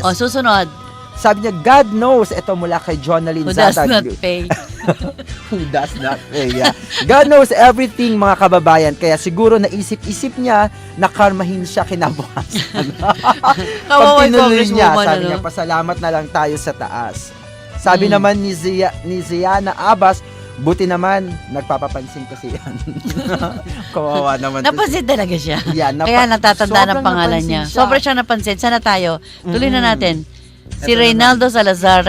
Yes. O, susunod. Sabi niya, God knows. Ito mula kay Jonalyn Who does Zatag. not pay? Who does not pay, yeah. God knows everything, mga kababayan. Kaya siguro naisip-isip niya na karmahin siya kinabukasan. Pag Kawawa yung tinuloy niya, congresswoman, sabi ano? niya, pasalamat na lang tayo sa taas. Sabi Mm. naman ni, Zia, ni Ziana Abbas, buti naman, nagpapapansin ko siyan. Kawawa naman. Napansin talaga siya. si- Yeah, napa- Kaya natatanda ng pangalan niya. siya. Sobrang siya napansin. Sana tayo. Tuloy na Mm. natin. Si Ito Reynaldo Salazar.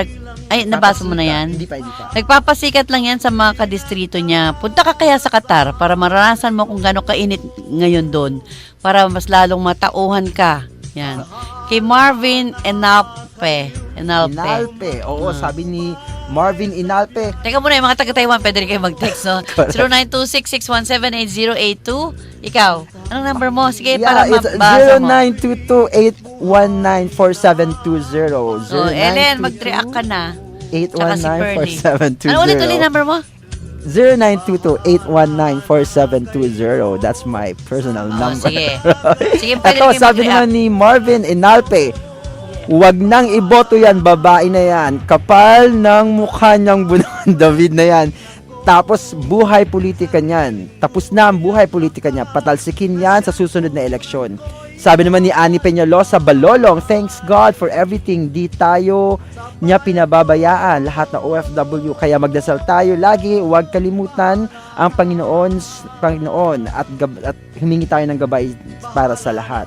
Ay, nabasa mo na yan? Hindi pa, hindi pa. Nagpapasikat lang yan sa mga kadistrito niya. Punta ka kaya sa Qatar para maranasan mo kung gaano kainit ngayon doon. Para mas lalong matauhan ka. Yan. Kay Marvin Enalpe. Enalpe. Inalpe. Oo, Ah. sabi ni Marvin Inalpe. Teka muna, yung mga taga-Taiwan, pwede rin kayo mag-text, no? 0926-617-8082. Ikaw, anong number mo? Sige, para Yeah, it's mabasa mo. 0922-819-4720. Oh, Ellen, mag-react ka na. Tsaka si Fernie. 819-4720. Ano ulit ulit number mo? 0922-819-4720. That's my personal Oh, number. sige. Sige, pwede Ito, sabi naman ni Marvin Inalpe, Huwag nang iboto yan, babae na yan. Kapal ng mukha niyang bunuan, David na yan. Tapos, buhay politika niyan. Tapos na ang buhay politika niya. Patalsikin yan sa susunod na eleksyon. Sabi naman ni Ani Peñalosa Balolong, Thanks God for everything. Di tayo niya pinababayaan lahat na OFW. Kaya magdasal tayo lagi. Huwag kalimutan ang Panginoon, Panginoon at, at humingi tayo ng gabay para sa lahat.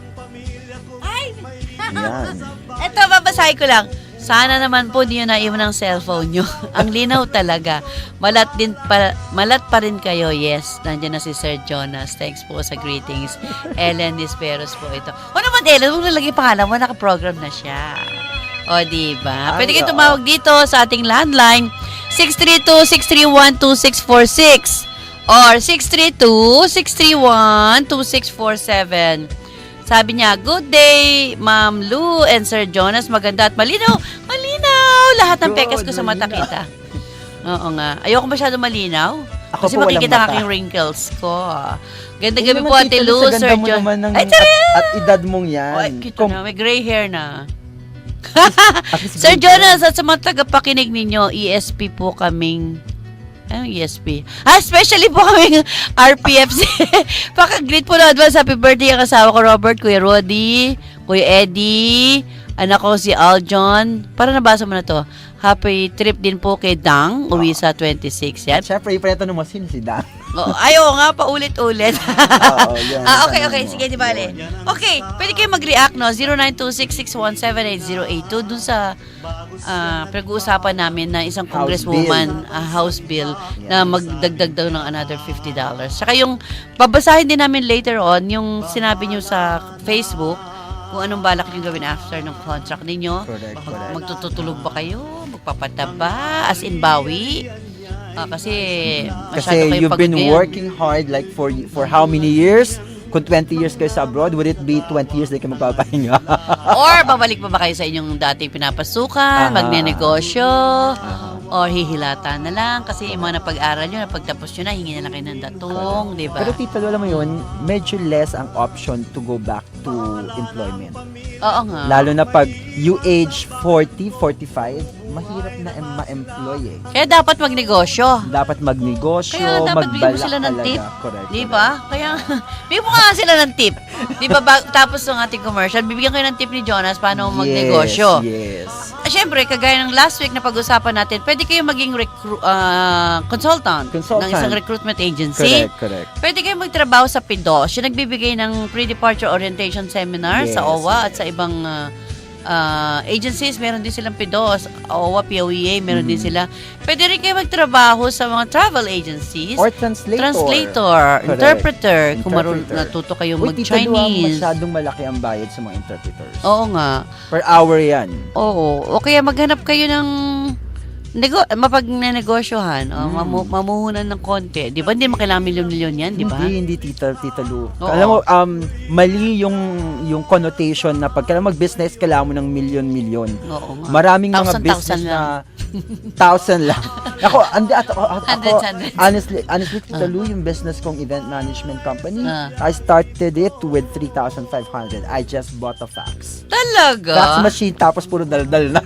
Yan. Ito, babasahin ko lang. Sana naman po di nyo naiwan ang cellphone nyo. ang linaw talaga. Malat, din pa, malat pa rin kayo. Yes, nandiyan na si Sir Jonas. Thanks po sa greetings. Ellen Disperos po ito. O naman, Ellen, huwag nalagay pangalan mo. Nakaprogram na siya. O, di ba? Pwede kayo tumawag dito sa ating landline 632-631-2646 or 632-631-2647. Sabi niya, good day, Ma'am Lou and Sir Jonas. Maganda at malinaw. Malinaw! Lahat ng pekas ko sa mata kita. Oo nga. Ayoko masyado malinaw. Ako Kasi po makikita ang aking wrinkles ko. Ganda gabi po, Ate Lou, Sir John. Ay, at, at edad mong yan. Ay, Kung- na. May gray hair na. Sir Jonas, at sa mga tagapakinig ninyo, ESP po kaming Anong ESP? Ah, especially po kaming RPFC. Paka-greet po na advance. Happy birthday ang asawa ko, Robert, Kuya Roddy, Kuya Eddie, anak ko si Aljon. Para nabasa mo na to. Happy trip din po kay Dang, uwi sa 26. Yan. At syempre, ipareto mo sino si Dan. Oh, ayaw nga, paulit-ulit. Oo, yan. ah, okay, okay. Sige, di bale. Okay, pwede kayo mag-react, no? 0926-617-8082 dun sa ah, pinag-uusapan namin na isang House congresswoman, ah, House Bill, na magdagdag daw ng another $50. Saka yung, babasahin din namin later on, yung sinabi nyo sa Facebook, kung anong balak nyo gawin after ng contract ninyo. Correct, correct. magtutulog ba kayo? Magpapataba? As in bawi? Ah, kasi masyado Kasi kayong you've pagod been ngayon. working hard like for for how many years? Kung 20 years kayo sa abroad, would it be 20 years na kayo magpapahinga? Or babalik pa ba kayo sa inyong dating pinapasukan, Aha. magnenegosyo, or hihilata na lang kasi yung mga napag-aral nyo, napagtapos nyo na, hingi na lang kayo ng datong, di ba? Pero tita, alam mo yun, medyo less ang option to go back to employment. Oo nga. Lalo na pag you age 40, 45, mahirap na em- ma-employ eh. Kaya dapat magnegosyo. Dapat magnegosyo, Kaya dapat bigyan mo sila ng tip. Correct. Di ba? Kaya, bigyan mo nga sila ng tip. Di ba, ba- tapos ng ating commercial, bibigyan kayo ng tip ni Jonas paano magnegosyo. Yes, yes. Ah, Siyempre, kagaya ng last week na pag-usapan natin, pwede kayo maging recru- ah, consultant, Consultant. ng isang recruitment agency. Correct, correct. Pwede kayo magtrabaho sa PIDOS. Yung nagbibigay ng pre-departure orientation seminar Yes. sa OWA at sa ibang ah, ah, agencies. Meron din silang PIDOS. OWA, POEA, meron din Mm. sila. Pwede rin kayo magtrabaho sa mga travel agencies. Or translator. translator, Correct. interpreter, kung marun, Interpreter. natuto kayo mag-Chinese. masyadong malaki ang bayad sa mga interpreters. Oo nga. Per hour yan. Oo. O kaya maghanap kayo ng nego mapagnenegosyohan o Mm. mamu- mamuhunan ng konti. Di ba? Hindi mo kailangan milyon-milyon yan, di ba? Hindi, hindi, tita, tita Lu. Oo. Alam mo, um, mali yung, yung connotation na pag kailangan mag-business, kailangan mo ng milyon-milyon. Oo nga. Maraming mga Thousand, business thousand na thousand lang. Ako, andi, at, ako, ako, Hundreds, honestly, honestly, Tita Lu, yung business kong event management company, Ah. I started it with 3,500. I just bought a fax. Talaga? Fax machine, tapos puro daldal na.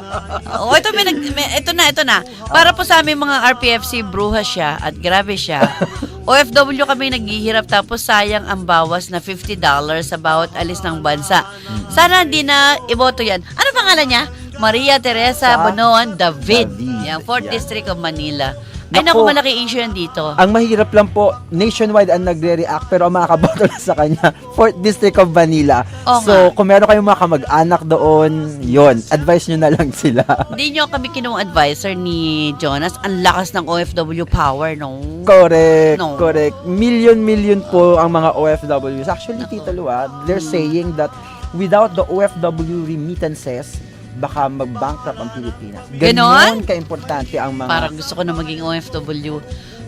Oo, ito, may, nag, may, ito na, ito na. Para po sa aming mga RPFC, bruha siya at grabe siya. OFW kami naghihirap tapos sayang ang bawas na $50 sa bawat alis ng bansa. Sana hindi na iboto yan. Ano pangalan niya? Maria Teresa Sa- Bonoan David. David, Yan, 4th yan. District of Manila. Ay naku, Naku. malaki issue yan dito. ang mahirap lang po, nationwide ang nagre-react, pero ang makakaboto lang sa kanya, 4th District of Manila. Oo so, nga. kung meron kayong mga kamag-anak doon, yon advice nyo na lang sila. Hindi nyo kami kinuha advisor ni Jonas. Ang lakas ng OFW power, no? Correct, No. correct. Million-million po ang mga OFWs. Actually, Tita Lua, they're Hmm. saying that without the OFW remittances, baka mag-bankrupt ang Pilipinas. Ganon? ka-importante ang mga... Parang gusto ko na maging OFW.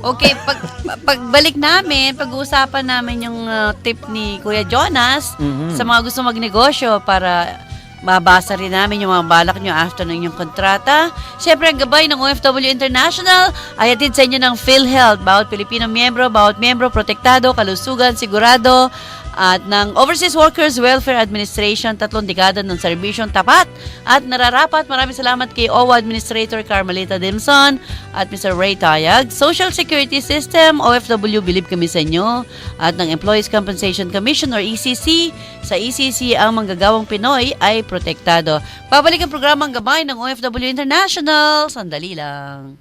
Okay, pag pagbalik namin, pag-uusapan namin yung uh, tip ni Kuya Jonas Mhm. sa mga gusto magnegosyo para mabasa rin namin yung mga balak nyo after ng inyong kontrata. Siyempre, ang gabay ng OFW International ay atid sa inyo ng PhilHealth. Bawat Pilipino miyembro, bawat miyembro, protektado, kalusugan, sigurado, at ng Overseas Workers Welfare Administration, tatlong dekada ng serbisyong tapat at nararapat. Maraming salamat kay OWA Administrator Carmelita Dimson at Mr. Ray Tayag. Social Security System, OFW, believe kami sa inyo. At ng Employees Compensation Commission or ECC. Sa ECC, ang manggagawang Pinoy ay protektado. Pabalik ang programang gabay ng OFW International. Sandali lang.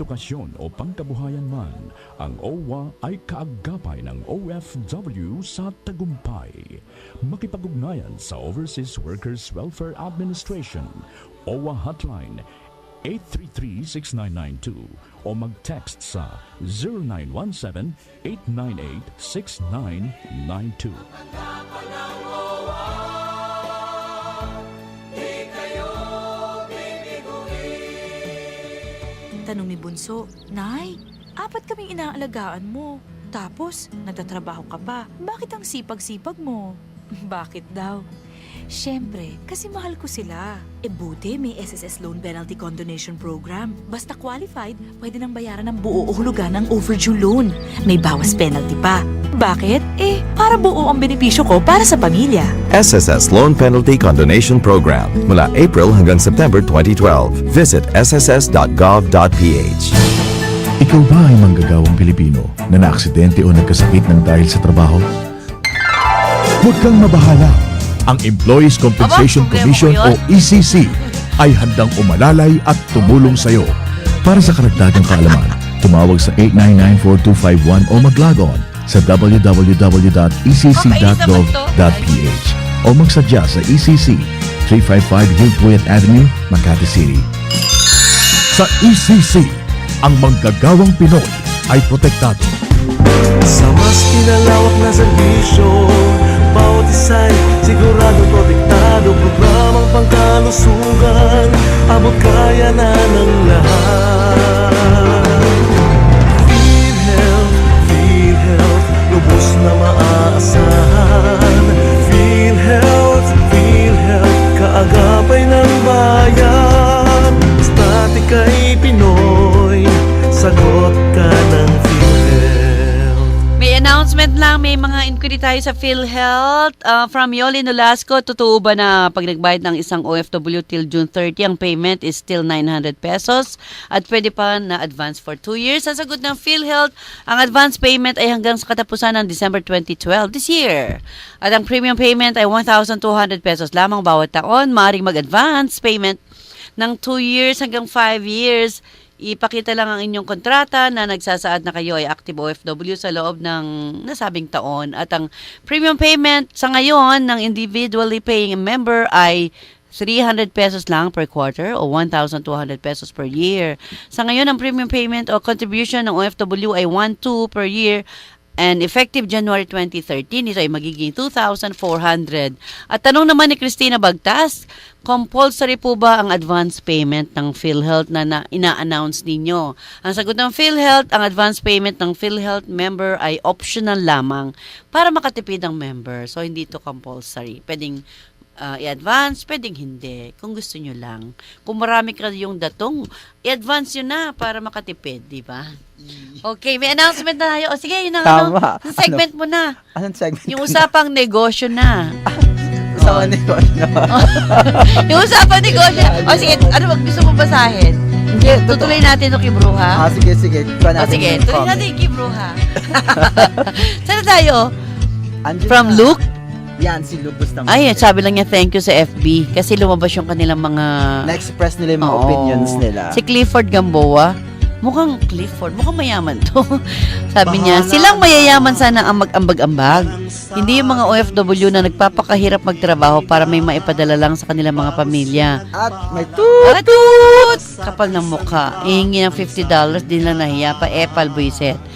Mapaedukasyon o pangkabuhayan man, ang OWA ay kaagapay ng OFW sa tagumpay. Makipag-ugnayan sa Overseas Workers Welfare Administration, OWA Hotline 833-6992 o mag-text sa 0917-898-6992. Tanong ni Bunso, Nay, apat kaming inaalagaan mo. Tapos, nagtatrabaho ka pa. Bakit ang sipag-sipag mo? Bakit daw? Siyempre, kasi mahal ko sila. E buti may SSS Loan Penalty Condonation Program. Basta qualified, pwede nang bayaran ng buo o hulugan ng overdue loan. May bawas penalty pa. Bakit? Eh, para buo ang benepisyo ko para sa pamilya. SSS Loan Penalty Condonation Program mula April hanggang September 2012. Visit sss.gov.ph. Ikaw ba ay manggagawang Pilipino na naaksidente o nagkasakit ng dahil sa trabaho? Huwag kang mabahala. Ang Employees Compensation Aba, Commission o. ECC ay handang umalalay at tumulong sa iyo. Para sa karagdagang kaalaman, tumawag sa 899-4251 o mag-log on sa www.ecc.gov.ph o magsadya sa ECC 355 Hillpuyat Avenue, Makati City. Sa ECC, ang manggagawang Pinoy ay protektado. Sa mas pinalawak na serbisyo Isa'y sigurado protektado Programang pangkalusugan? Abot kaya na ng lahat. PhilHealth, PhilHealth Lubos na maaasahan tayo sa PhilHealth. Uh, from Yoli Nolasco, totoo ba na pag nagbayad ng isang OFW till June 30, ang payment is still 900 pesos at pwede pa na advance for 2 years? Sa sagot ng PhilHealth, ang advance payment ay hanggang sa katapusan ng December 2012 this year. At ang premium payment ay 1,200 pesos lamang bawat taon. Maaring mag-advance payment ng 2 years hanggang 5 years. Ipakita lang ang inyong kontrata na nagsasaad na kayo ay active OFW sa loob ng nasabing taon. At ang premium payment sa ngayon ng individually paying member ay 300 pesos lang per quarter o 1,200 pesos per year. Sa ngayon, ang premium payment o contribution ng OFW ay 1,2 per year And effective January 2013, ito ay magiging 2,400. At tanong naman ni Christina Bagtas, compulsory po ba ang advance payment ng PhilHealth na, na ina-announce ninyo? Ang sagot ng PhilHealth, ang advance payment ng PhilHealth member ay optional lamang para makatipid ang member. So, hindi ito compulsory. Pwedeng uh, i-advance, pwedeng hindi. Kung gusto nyo lang. Kung marami ka yung datong, i-advance yun na para makatipid, di ba? Okay, may announcement na tayo. O sige, yun ang ano, Tama. yung segment mo na. Anong segment? Yung usapang negosyo na. Sa negosyo. yung usapang negosyo. O sige, ano ba gusto mo basahin? Hindi. Tutuloy natin yung kibruha. Ah, sige, sige. Ikaw O natin sige, tuloy natin yung kibruha. Saan tayo? Andyan From na. Luke? Yan, si Lupus naman. Ay, sabi lang niya thank you sa FB kasi lumabas yung kanilang mga... Na-express nila yung mga Oo. opinions nila. Si Clifford Gamboa, mukhang Clifford, mukhang mayaman to. Sabi niya, Bahala. silang mayayaman sana ang mag-ambag-ambag. Hindi yung mga OFW na nagpapakahirap magtrabaho para may maipadala lang sa kanilang mga pamilya. At may toot! Atut! Kapal ng mukha. Ihingi ng $50, di lang nahiya pa. Epal, buiset.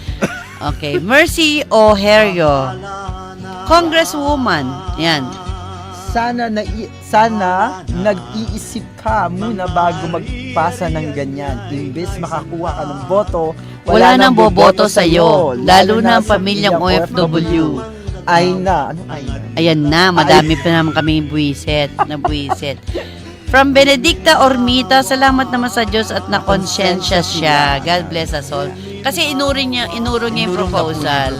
Okay. Mercy O'Hario. Congresswoman. Yan. Sana na sana nag-iisip ka muna bago magpasa ng ganyan. Imbes makakuha ka ng boto, Wala nang boboto sa'yo. sa'yo, lalo na ang sa pamilyang OFW. Ay na, ano ay na? Ayan na, madami pa naman kami buwiset, na buwiset. From Benedicta Ormita, salamat naman sa Diyos at nakonsensya siya. God bless us all. Kasi inuri niya, inuro niya yung na proposal.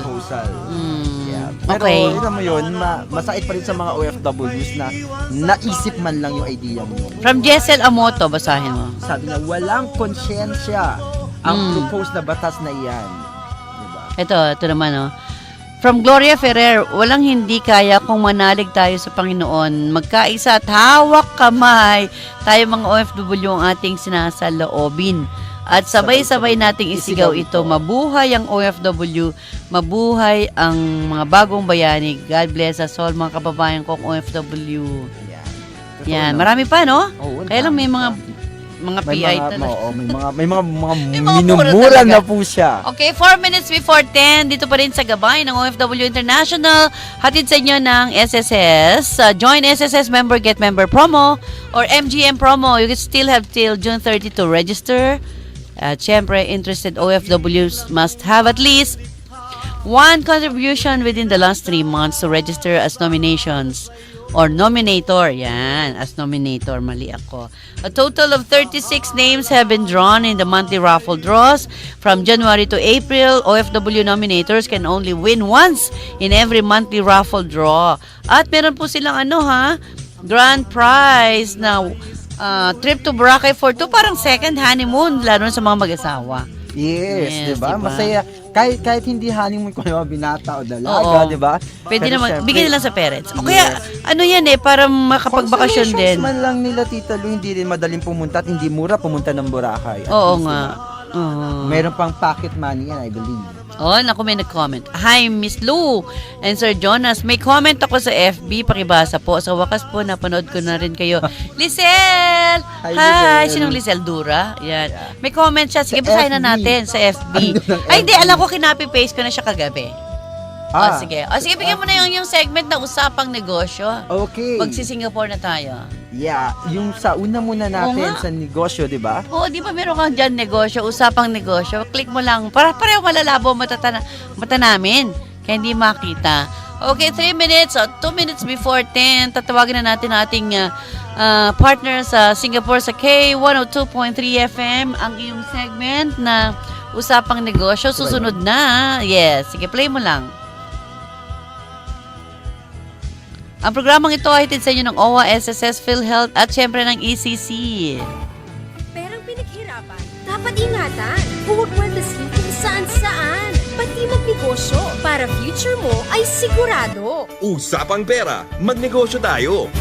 Pero, okay. alam mo yun, ma- masakit pa rin sa mga OFWs na naisip man lang yung idea mo. From Jessel Amoto, basahin mo. Sabi na, walang konsyensya ang Mm. proposed na batas na iyan. Diba? Ito, ito naman, oh. From Gloria Ferrer, walang hindi kaya kung manalig tayo sa Panginoon. Magkaisa at hawak kamay. Tayo mga OFW ang ating sinasaloobin. At sabay-sabay nating isigaw ito. Mabuhay ang OFW. Mabuhay ang mga bagong bayani. God bless us all mga kababayan kong OFW. Yan. Totoo Yan, marami pa, no? Oo, Kaya lang may mga mga may PI mga, talaga. oo, may mga, may mga, mga, May mga mura minumura na po siya. Okay, 4 minutes before 10, dito pa rin sa gabay ng OFW International. Hatid sa inyo ng SSS. Uh, join SSS member, get member promo or MGM promo. You can still have till June 30 to register. At syempre, interested OFWs must have at least one contribution within the last three months to register as nominations or nominator. Yan, as nominator. Mali ako. A total of 36 names have been drawn in the monthly raffle draws. From January to April, OFW nominators can only win once in every monthly raffle draw. At meron po silang ano ha, grand prize na uh, trip to Boracay for two, parang second honeymoon, lalo sa mga mag-asawa. Yes, Yes, 'di ba? diba? Masaya kahit kahit hindi honeymoon ko yung binata o dalaga, 'di ba? Pwede Pero naman, syempre, bigyan nila sa parents. O Yes. kaya, ano yan eh, para makapagbakasyon consolations din. man lang nila Tita Lu, hindi rin madaling pumunta at hindi mura pumunta ng Boracay. At Oo least, nga. diba? Oo. Meron pang pocket money yan, I believe. Oh, naku, may nag-comment. Hi, Miss Lou and Sir Jonas. May comment ako sa FB. Pakibasa po. Sa wakas po, napanood ko na rin kayo. Lisel! Hi, Hi! Lisel. Sinong Lisel? Dura? Yan. May comment siya. Sige, Sa basahin na natin sa FB. Ano Ay, hindi. Alam ko, kinapi-paste ko na siya kagabi. Ah, O, sige. O, sige, bigyan mo na yung, yung segment na usapang negosyo. Okay. Magsi-Singapore na tayo. Yeah, yung sa una muna natin nga. sa negosyo, 'di ba? Oo, di ba meron kang dyan negosyo, usapang negosyo, click mo lang, para pareho malalabo ang mata, tana- mata namin, kaya hindi makita. Okay, 3 minutes, 2 minutes before 10, tatawagin na natin ang ating ah, ah, partner sa Singapore sa K102.3 FM, ang iyong segment na usapang negosyo, susunod na. Yes, sige, play mo lang. Ang programang ito ay hatid sa inyo ng OWA, SSS, PhilHealth at syempre ng ECC. Perang pinaghirapan, dapat ingatan. Huwag maldasin kung saan saan. Pati magnegosyo para future mo ay sigurado. Usapang pera, magnegosyo tayo.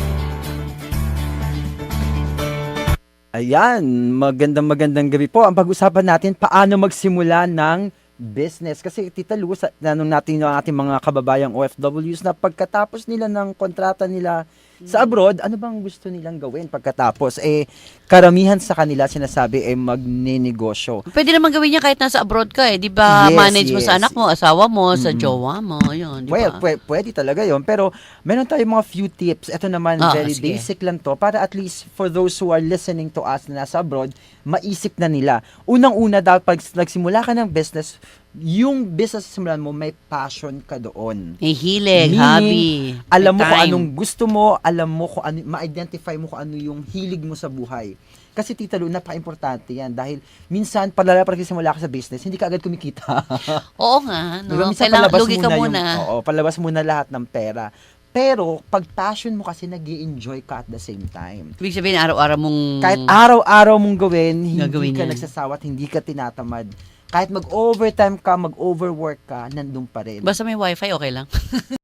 Ayan, magandang magandang gabi po. Ang pag-usapan natin, paano magsimula ng business. Kasi Tita Lu, sa, tanong natin yung ating mga kababayang OFWs na pagkatapos nila ng kontrata nila Sa abroad, ano bang gusto nilang gawin pagkatapos? Eh, karamihan sa kanila sinasabi eh magnenegosyo. Pwede naman gawin niya kahit nasa abroad ka eh. Di ba Yes, manage mo sa yes. anak mo, asawa mo, sa jowa mo. Yun, di Well, ba? pwe- pwede talaga yon Pero meron tayong mga few tips. Ito naman, Ah, very sige. basic lang to. Para at least for those who are listening to us na nasa abroad, maisip na nila. Unang-una, dapat pag nagsimula ka ng business, yung business simulan mo, may passion ka doon. May hilig, Meaning, hobby. Alam mo may kung time. anong gusto mo, alam mo kung ano, ma-identify mo kung ano yung hilig mo sa buhay. Kasi Tita Lu, napaka-importante yan dahil minsan, palala pag simula ka sa business, hindi ka agad kumikita. Oo nga, no? Diba? Minsan Kailangan, palabas lugi ka muna. muna. Yung, oo, palabas muna lahat ng pera. Pero, pag passion mo kasi, nag enjoy ka at the same time. Ibig sabihin, araw-araw mong... Kahit araw-araw mong gawin, hindi ka yan. nagsasawa at hindi ka tinatamad. Kahit mag-overtime ka, mag-overwork ka, nandun pa rin. Basta may wifi, okay lang.